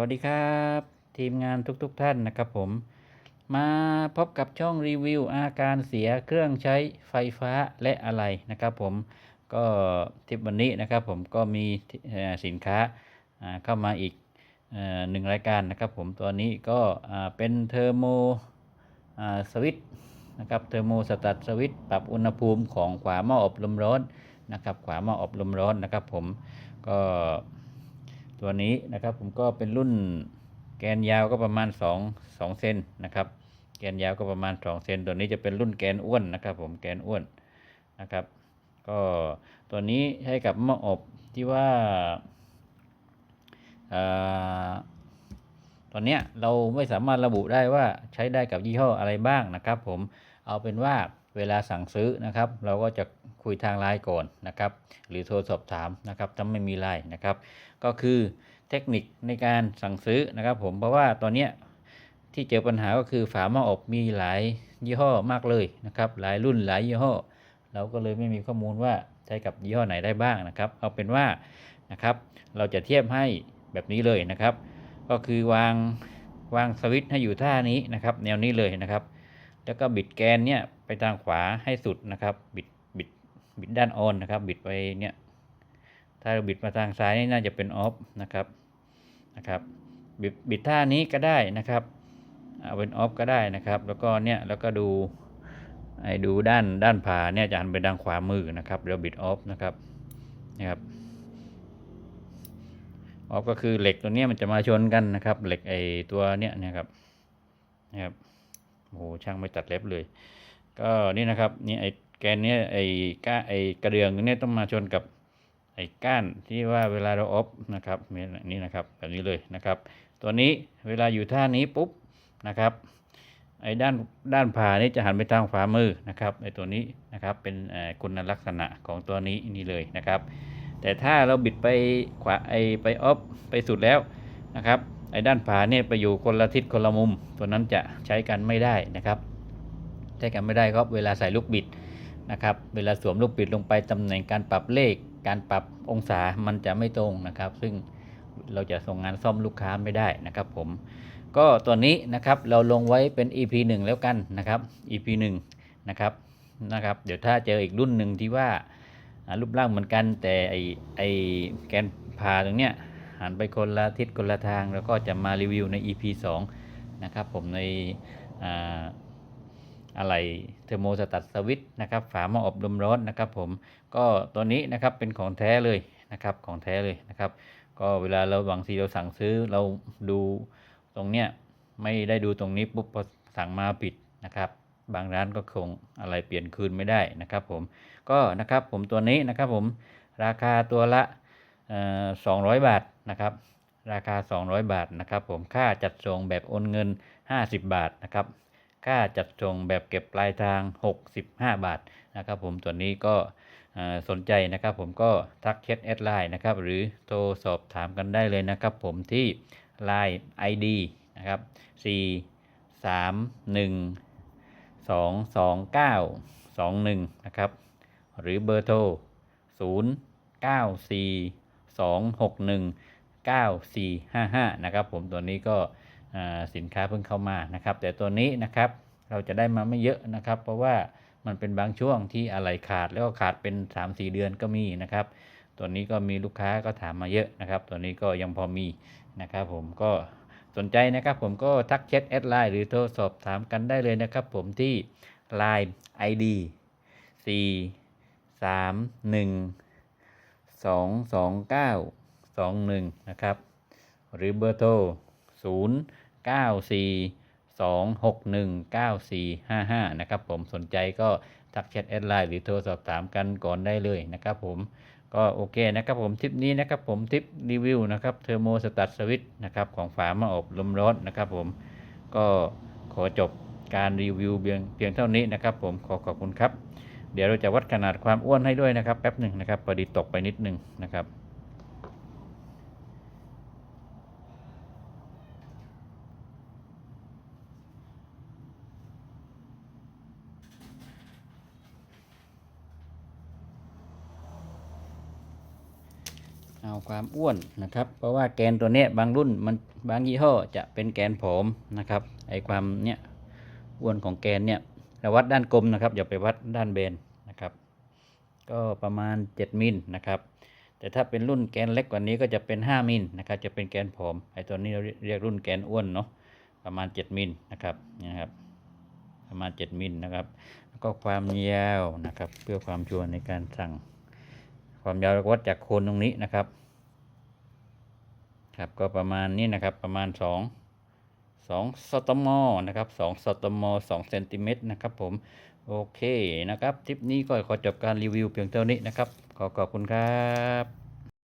วัสดีครับ ทีมงานทุกๆทท่านนะครับผม มาพบกับช่องรีวิวอาการเสียเครื่องใช้ไฟฟ้าและอะไรนะครับผมก็ทิปวันนี้นะครับผมก็มีสินค้าเข้ามาอีกอหนึ่งรายการนะครับผมตัวนี้ก็เป็นเทอร์โมสวิตนะครับเทอร์โมสตัดสวิตช์ปรับอุณหภูมิของขวาหม้ออบลมร้อนนะครับขวาหม้ออบลมร้อนนะครับผมก็ ตัวนี้นะครับผมก็เป็นรุ่นแกนยาวก็ประมาณ 2 2เซนนะครับ แกนยาวก็ประมาณ 2 เซนตัวนี้จะเป็นรุ่นแกนอ้วนนะครับ ผมแกนอ้วนนะครับ ก็ตัวนี้ใช้กับหม้ออบที่ว่าอ่อตอนเนี้ยเราไม่สามารถระบุได้ว่าใช้ได้กับยี่ห้ออะไรบ้างนะครับ ผมเอาเป็นว่า เวลาสั่งซื้อนะครับ เราก็จะคุยทางไลน์ก่อนนะครับ หรือโทรสอบถามนะครับถ้าไม่มีไลน์นะครับ ก็คือเทคนิคในการสั่งซื้อนะครับ ผมเพราะว่าตอนเนี้ที่เจอปัญหาก็คือฝาหม้ออบมีหลายยี่ห้อมากเลยนะครับ หลายรุ่นหลายยี่ห้อ เราก็เลยไม่มีข้อมูลว่าใช้กับยี่ห้อไหนได้บ้างนะครับ เอาเป็นว่านะครับ เราจะเทียบให้แบบนี้เลยนะครับ ก็คือวางวางสวิตช์ให้อยู่ท่านี้นะครับ แนวนี้เลยนะครับ แล้วก็บิดแกนเนี่ยไปทางขวาให้สุดนะครับ บิดบิดบิดด้านออนนะครับ บิดไปเนี่ยถ้าเราบิดมาทางซ้ายนี่น่าจะเป็นออฟนะครับนะครับบิดบิดท่านี้ก็ได้นะครับเอาเป็นออฟก็ได้นะครับ แล้วก็เนี่ยแล้วก็ดูไอ้ดูด้านด้านผ่าเนี่ยจะหันไปทางขวามือนะครับเราบิดออฟนะครับนะครับออฟก็คือเหล็กตัวเนี้ยมันจะมาชนกันนะครับ เหล็กไอ้ตัวเนี้ยนะครับนะครับ โอ้โหช่างไม่ตัดเล็บเลย ก็นี่นะครับนี่ไอ้แกนเนี้ยไอ้ก้าไอ้กระเดืองเนี้ยต้องมาชนกับไอ้ก้านที่ว่าเวลาเราออฟนะครับนี่นะครับแบบนี้เลยนะครับ ตัวนี้เวลาอยู่ท่านี้ปุ๊บนะครับไอ้ด้านด้านผ่านี่จะหันไปทางขวามือนะครับไอ้ตัวนี้นะครับเป็นคุณลักษณะของตัวนี้นี่เลยนะครับ แต่ถ้าเราบิดไปขวาไอ้ไปออฟไปสุดแล้วนะครับ ไอ้ด้านผาเนี่ยไปอยู่คนละทิศคนละมุม ตัวนั้นจะใช้กันไม่ได้นะครับ ใช้กันไม่ได้ครับเวลาใส่ลูกบิดนะครับ เวลาสวมลูกบิดลงไปตำแหน่งการปรับเลข การปรับองศามันจะไม่ตรงนะครับ ซึ่งเราจะส่งงานซ่อมลูกค้าไม่ได้นะครับ ผม ก็ตัวนี้นะครับเราลงไว้เป็น EP 1 แล้วกันนะครับ EP 1นะครับนะครับ เดี๋ยวถ้าเจออีกรุ่นหนึ่งที่ว่าอ่ารูปร่างเหมือนกันแต่ไอไอแกนพาตรงเนี้ย หันไปคนละทิศคนละทาง แล้วก็จะมารีวิวใน EP 2 นะครับผมในอ่าอะไรเทอร์โมสตัดสวิตช์นะครับฝาหม้ออบลมร้อนนะครับผมก็ตัวนี้นะครับเป็นของแท้เลยนะครับของแท้เลยนะครับ ก็เวลาเราบางทีเราสั่งซื้อเราดูตรงเนี้ยไม่ได้ดูตรงนี้ปุ๊บพอสั่งมาผิดนะครับ บางร้านก็คงอะไรเปลี่ยนคืนไม่ได้นะครับผมก็นะครับผมตัวนี้นะครับผมราคาตัวละ สองร้อยบาทนะครับ ราคา 200 บาทนะครับผมค่าจัดส่งแบบโอนเงิน 50 บาทนะครับ ค่าจัดส่งแบบเก็บปลายทาง 65 บาทนะครับ ผมตัวนนี้ก็สนใจนะครับผมก็ทักแชทแอดไลน์นะครับ หรือโทรสอบถามกันได้เลยนะครับผมที่ Line ID นะครับ 4 3 1 2 2 9 2 1 นะครับ หรือเบอร์โทร 0 9 4 2 6 1 9455 นะครับผมตัวนี้ก็สินค้าเพิ่งเข้ามานะครับ แต่ตัวนี้นะครับเราจะได้มาไม่เยอะนะครับ เพราะว่ามันเป็นบางช่วงที่อะไรขาดแล้วก็ขาดเป็น 3-4 เดือนก็มีนะครับ ตัวนี้ก็มีลูกค้าก็ถามมาเยอะนะครับ ตัวนี้ก็ยังพอมีนะครับผมก็สนใจนะครับผมก็ทักแชทแอดไลน์หรือโทรสอบถามกันได้เลยนะครับ ผมที่ Line ID 4 3 1 2 2 9 21 นะครับ หรือเบอร์โทร 0 9 4 2 6 1 9 4 5 5 นะครับผมสนใจก็ทักแชทแอดไลน์หรือโทรสอบถามกันก่อนได้เลยนะครับผมก็โอเคนะครับผมทิปนี้นะครับผมทิปรีวิวนะครับเทอร์โมสตัดสวิตนะครับของฝาหมาอบลมร้อนนะครับผมก็ขอจบการรีวิวเพียงเพียงเท่านี้นะครับผมขอขอบคุณครับ เดี๋ยวเราจะวัดขนาดความอ้วนให้ด้วยนะครับแป๊บหนึ่งนะครับพอดีตกไปนิดหนึงนะครับเอาเอาความอ้วนนะครับ เพราะว่าแกนตัวเนี้ยบางรุ่นมันบางยี่ห้อจะเป็นแกนผอมนะครับไอความเนี้ยอ้วนของแกนเนี่ย เราวัดด้านกลมนะครับ อย่าไปวัดด้านเบนนะครับ ก็ประมาณ 7 มิลนะครับ แต่ถ้าเป็นรุ่นแกนเล็กกว่านี้ก็จะเป็น 5 มิลนะครับ จะเป็นแกนผอมไอตัวนี้เราเรียกรุ่นแกนอ้วนเนาะประมาณ 7 มิลนะครับนะครับ ประมาณ 7 มิลนะครับ แล้วก็ความยาวนะครับ เพื่อความชัวร์ในการสั่ง ความยาววัดจากโคนตรงนี้นะครับ ครับก็ประมาณนี้นะครับประมาณ 2 2สตมนะครับ2สตม2เซนติเมตรนะครับผมโอเคนะครับทริปนี้ก็ขอจบการรีวิวเพียงเท่านี้นะครับ ขอขอบคุณครับ